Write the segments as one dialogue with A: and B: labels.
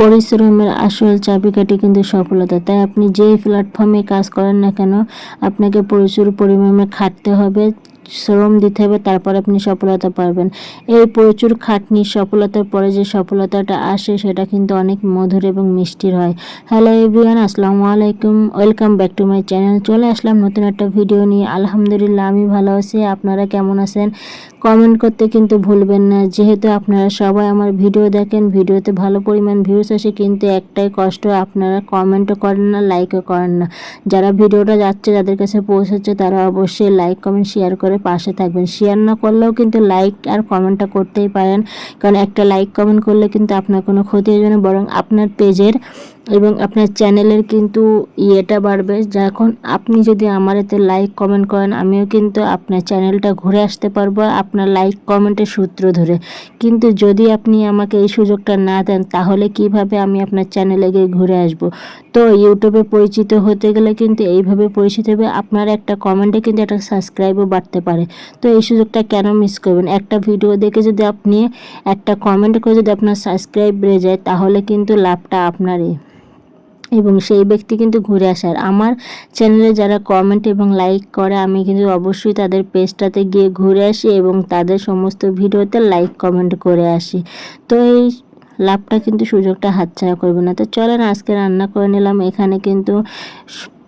A: পরিশ্রমের আসল চাবিকাঠি কিন্তু সফলতা। তাই আপনি যেই প্ল্যাটফর্মে কাজ করেন না কেন, আপনাকে প্রচুর পরিমাণে খাটতে হবে, শ্রম দিতে হবে, তারপর আপনি সফলতা পাবেন। এই প্রচুর খাটনির সফলতার পরে যে সফলতাটা আসে, সেটা কিন্তু অনেক মধুর এবং মিষ্টির হয়। হ্যালো এভরিওয়ান আসসালামু আলাইকুম welcome back to my channel চলে আসলাম নতুন একটা ভিডিও নিয়ে। আলহামদুলিল্লাহ, আমি ভালো আছি। আপনারা কেমন আছেন? কমেন্ট করতে কিন্তু ভুলবেন না। যেহেতু আপনারা সবাই আমার ভিডিও দেখেন, ভিডিওতে ভালো পরিমাণ ভিউস আসে, কিন্তু একটাই কষ্ট, আপনারা কমেন্টও করেন না লাইকও করেন না। যারা ভিডিওটা যাচ্ছে, যাদের কাছে পৌঁছাচ্ছে তারা অবশ্যই লাইক কমেন্ট শেয়ার করে পাশে থাকবেন। শেয়ার না করলেও কিন্তু লাইক আর কমেন্টটা করতেই পারেন। কারণ একটা লাইক কমেন্ট করলে কিন্তু আপনার কোনো ক্ষতি হবে না, বরং আপনার পেজের এবং আপনার চ্যানেলের কিন্তু ইয়েটা বাড়বে। যখন আপনি যদি আমার এতে লাইক কমেন্ট করেন, আমিও কিন্তু আপনার চ্যানেলটা ঘুরে আসতে পারব আপনার লাইক কমেন্টের সূত্র ধরে। কিন্তু যদি আপনি আমাকে এই সুযোগটা না দেন, তাহলে কীভাবে আমি আপনার চ্যানেলে গিয়ে ঘুরে আসব? তো ইউটিউবে পরিচিত হতে গেলে কিন্তু এইভাবে পরিচিত হবে আপনার একটা কমেন্টে কিন্তু একটা সাবস্ক্রাইবও বাড়তে পারে। তো এই সুযোগটা কেন মিস করবেন? একটা ভিডিও দেখে যদি আপনি একটা কমেন্ট করে যদি আপনার সাবস্ক্রাইব বেড়ে যায়, তাহলে কিন্তু লাভটা আপনারই। এবং সেই ব্যক্তি কিন্তু ঘুরে আসার। আমার চ্যানেলে যারা কমেন্ট এবং লাইক করে, আমি কিন্তু অবশ্যই তাদের পেজটাতে গিয়ে ঘুরে আসি এবং তাদের সমস্ত ভিডিওতে লাইক কমেন্ট করে আসি। তো এই লাভটা কিন্তু সুযোগটা হাতছাড়া করবে না। তো চলেন, আজকে রান্না করে নিলাম। এখানে কিন্তু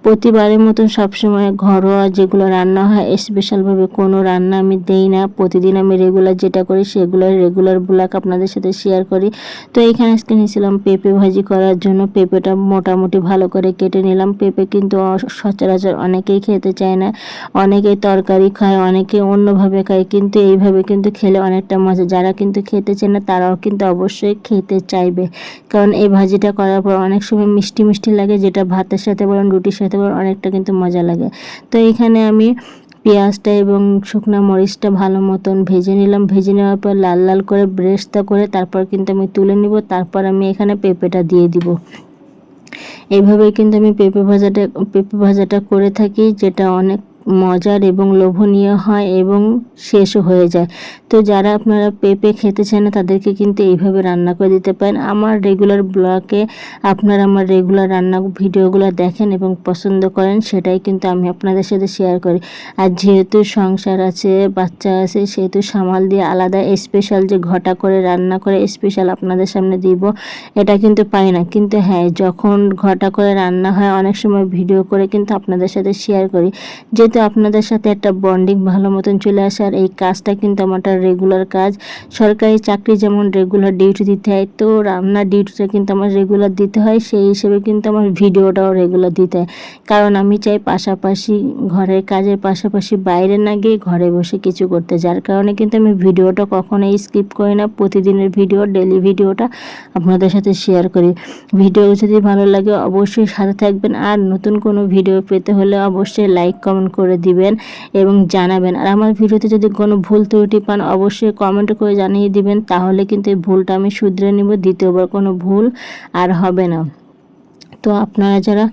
A: প্রতিবারের মতন সবসময় ঘরোয়া যেগুলো রান্না হয় স্পেশালভাবে কোনো রান্না আমি দেই না। প্রতিদিন আমি রেগুলার যেটা করি সেগুলো রেগুলার ব্লগ আপনাদের সাথে শেয়ার করি। তো এইখানে আজকে নিয়েছিলাম পেঁপে ভাজি করার জন্য। পেঁপেটা মোটামুটি ভালো করে কেটে নিলাম। পেঁপে কিন্তু সচরাচর অনেকেই খেতে চায় না। অনেকেই তরকারি খায় অনেকে অন্যভাবে খায়, কিন্তু এইভাবে কিন্তু খেলে অনেকটা মজা। যারা কিন্তু খেতে চায় না, তারাও কিন্তু অবশ্যই খেতে চাইবে। কারণ এই ভাজিটা করার পর অনেক সময় মিষ্টি মিষ্টি লাগে, যেটা ভাতের সাথে বলেন, রুটির সাথে খেতে অনেকটা কিন্তু মজা লাগে। তো এখানে আমি পেঁয়াজটা এবং শুকনো মরিচটা ভালো মতন ভেজে নিলাম। ভেজে নেওয়ার পর লাল লাল করে ব্রেস্টটা করে তারপর কিন্তু আমি তুলে নিব। তারপর আমি এখানে পেঁপেটা দিয়ে দিব। এইভাবে কিন্তু আমি পেঁপে ভাজাটা পেঁপে ভাজাটা করে থাকি, যেটা অনেক মজার এবং লোভনীয় হয় এবং শেষও হয়ে যায়। তো যারা আপনারা পেঁপে খেতে চান না, তাদেরকে কিন্তু এইভাবে রান্না করে দিতে পারেন। আমার রেগুলার ব্লগে আপনারা আমার রেগুলার রান্না ভিডিওগুলো দেখেন এবং পছন্দ করেন, সেটাই কিন্তু আমি আপনাদের সাথে শেয়ার করি। আর যেহেতু সংসার আছে, বাচ্চা আছে, সেহেতু সামাল দিয়ে আলাদা স্পেশাল যে ঘটা করে রান্না করে স্পেশাল আপনাদের সামনে দিব, এটা কিন্তু পাই না। কিন্তু হ্যাঁ যখন ঘটা করে রান্না হয়, অনেক সময় ভিডিও করে কিন্তু আপনাদের সাথে শেয়ার করি। যেহেতু আপনাদের সাথে একটা বন্ডিং ভালো মতন চলে আসে, আর এই কাজটা কিন্তু আমার একটা রেগুলার কাজ। সরকারি চাকরি যেমন রেগুলার ডিউটি দিতে হয়, তো রান্নার ডিউটিটা কিন্তু আমার রেগুলার দিতে হয়, সেই হিসেবে কিন্তু আমার ভিডিওটাও রেগুলার দিতে হয়। কারণ আমি চাই পাশাপাশি ঘরের কাজের পাশাপাশি বাইরে না গিয়ে ঘরে বসে কিছু করতে, যার কারণে কিন্তু আমি ভিডিওটা কখনোই স্কিপ করি না। প্রতিদিনের ভিডিও ডেলি ভিডিওটা আপনাদের সাথে শেয়ার করি। ভিডিও যদি ভালো লাগে অবশ্যই সাথে থাকবেন, আর নতুন কোনো ভিডিও পেতে হলে অবশ্যই লাইক কমেন্ট করে দিবেন এবং জানাবেন। আর আমার ভিডিওতে যদি কোনো ভুল ত্রুটি পান, অবশ্যই কমেন্ট করে জানিয়ে দিবেন, তাহলে কিন্তু এই ভুলটা আমি শুধরে নেব, দ্বিতীয়বার কোনো ভুল আর হবে না। তো আপনারা যারা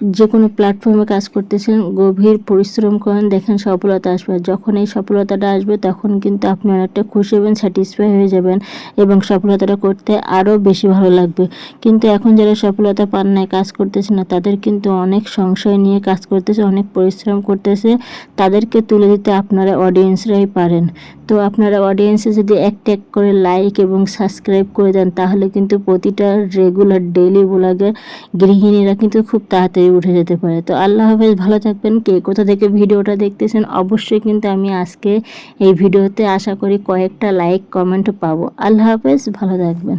A: যে কোনো প্ল্যাটফর্মে কাজ করতেছেন, গভীর পরিশ্রম করেন, দেখেন সফলতা আসবে। যখন এই সফলতাটা আসবে, তখন কিন্তু আপনি অনেকটা খুশি হবেন স্যাটিসফাই হয়ে যাবেন এবং সফলতাটা করতে আরও বেশি ভালো লাগবে। কিন্তু এখন যারা সফলতা পান নাই, কাজ করতেছে না, তাদের কিন্তু অনেক সংশয় নিয়ে কাজ করতেছে, অনেক পরিশ্রম করতেছে। তাদেরকে তুলে দিতে আপনারা অডিয়েন্সরাই পারেন। তো আপনারা অডিয়েন্সে যদি এক এক করে লাইক এবং সাবস্ক্রাইব করে দেন, তাহলে কিন্তু প্রতিটা রেগুলার ডেইলি ব্লগের গৃহিণীরা কিন্তু খুব তাড়াতাড়ি উঠে যেতে পারে। তো আল্লাহ হাফেজ, ভালো থাকবেন। কে কোথা থেকে ভিডিওটা দেখতেছেন অবশ্যই কিন্তু আমি আজকে এই ভিডিওতে আশা করি কয়েকটা লাইক কমেন্ট পাবো। আল্লাহ হাফেজ, ভালো থাকবেন।